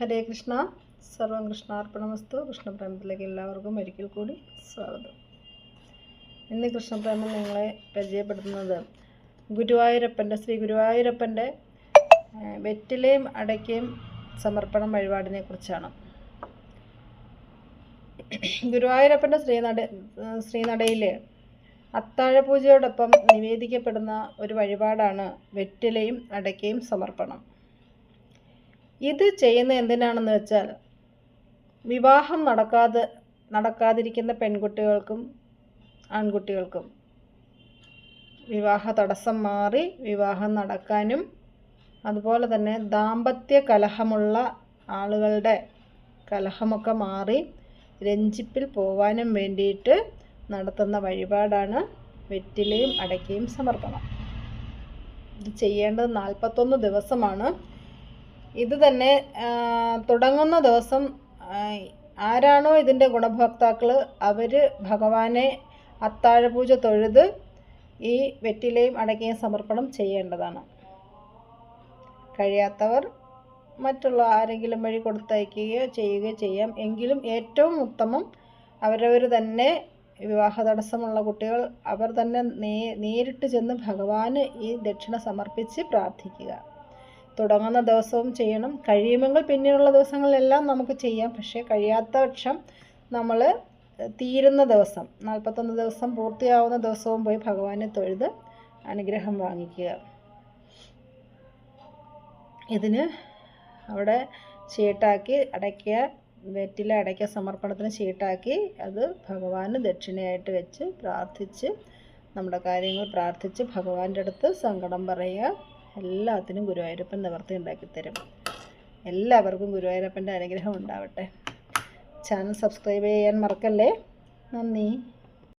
ഹരേ കൃഷ്ണ. സർവം കൃഷ്ണാർപ്പണമസ്തു. കൃഷ്ണപ്രേമത്തിലേക്ക് എല്ലാവർക്കും ഒരിക്കൽ കൂടി സ്വാഗതം. ഇന്ന് കൃഷ്ണപ്രേമം നിങ്ങളെ പരിചയപ്പെടുത്തുന്നത് ഗുരുവായൂരപ്പന്റെ ശ്രീ ഗുരുവായൂരപ്പന്റെ വെറ്റിലയും അടയ്ക്കയും സമർപ്പണം വഴിപാടിനെ കുറിച്ചാണ്. ഗുരുവായൂരപ്പന്റെ ശ്രീനട ശ്രീനടയിലെ അത്താഴപൂജയോടൊപ്പം നിവേദിക്കപ്പെടുന്ന ഒരു വഴിപാടാണ് വെറ്റിലയും അടയ്ക്കയും സമർപ്പണം. ഇത് ചെയ്യുന്ന എന്തിനാണെന്ന് വെച്ചാൽ വിവാഹം നടക്കാതെ നടക്കാതിരിക്കുന്ന പെൺകുട്ടികൾക്കും ആൺകുട്ടികൾക്കും വിവാഹ തടസ്സം മാറി വിവാഹം നടക്കാനും അതുപോലെ തന്നെ ദാമ്പത്യ കലഹമുള്ള ആളുകളുടെ കലഹമൊക്കെ മാറി രഞ്ജിപ്പിൽ പോവാനും വേണ്ടിയിട്ട് നടത്തുന്ന വഴിപാടാണ് വെറ്റിലയും അടയ്ക്കയും സമർപ്പണം. ഇത് ചെയ്യേണ്ടത് നാൽപ്പത്തൊന്ന് ദിവസമാണ്. ഇത് തന്നെ തുടങ്ങുന്ന ദിവസം ആരാണോ ഇതിന്റെ ഗുണഭോക്താക്കൾ അവർ ഭഗവാനെ അത്താഴപൂജ തൊഴുത് ഈ വെറ്റിലയും അടക്കിയ സമർപ്പണം ചെയ്യേണ്ടതാണ്. കഴിയാത്തവർ മറ്റുള്ള ആരെങ്കിലും വഴി കൊടുത്തയക്കുകയോ ചെയ്യുകയോ ചെയ്യാം. എങ്കിലും ഏറ്റവും ഉത്തമം അവരവർ തന്നെ വിവാഹ തടസ്സമുള്ള കുട്ടികൾ അവർ തന്നെ നേരിട്ട് ചെന്ന് ഭഗവാന് ഈ ദക്ഷിണ സമർപ്പിച്ച് പ്രാർത്ഥിക്കുക. തുടങ്ങുന്ന ദിവസവും ചെയ്യണം. കഴിയുമെങ്കിൽ പിന്നീടുള്ള ദിവസങ്ങളിലെല്ലാം നമുക്ക് ചെയ്യാം. പക്ഷേ കഴിയാത്ത പക്ഷം നമ്മൾ തീരുന്ന ദിവസം നാൽപ്പത്തൊന്ന് ദിവസം പൂർത്തിയാവുന്ന ദിവസവും പോയി ഭഗവാനെ തൊഴുത് അനുഗ്രഹം വാങ്ങിക്കുക. ഇതിന് അവിടെ ചീട്ടാക്കി അടയ്ക്കുക വെറ്റില അടയ്ക്ക സമർപ്പണത്തിന് ചീട്ടാക്കി അത് ഭഗവാന് ദക്ഷിണയായിട്ട് വെച്ച് പ്രാർത്ഥിച്ച് നമ്മുടെ കാര്യങ്ങൾ പ്രാർത്ഥിച്ച് ഭഗവാന്റെ അടുത്ത് സങ്കടം പറയുക. എല്ലാത്തിനും ഗുരുവായൂരപ്പൻ നിവർത്തി ഉണ്ടാക്കി തരും എല്ലാവർക്കും ഗുരുവായൂരപ്പന്റെ അനുഗ്രഹം ഉണ്ടാവട്ടെ. ചാനൽ സബ്സ്ക്രൈബ് ചെയ്യാൻ മറക്കല്ലേ? നന്ദി.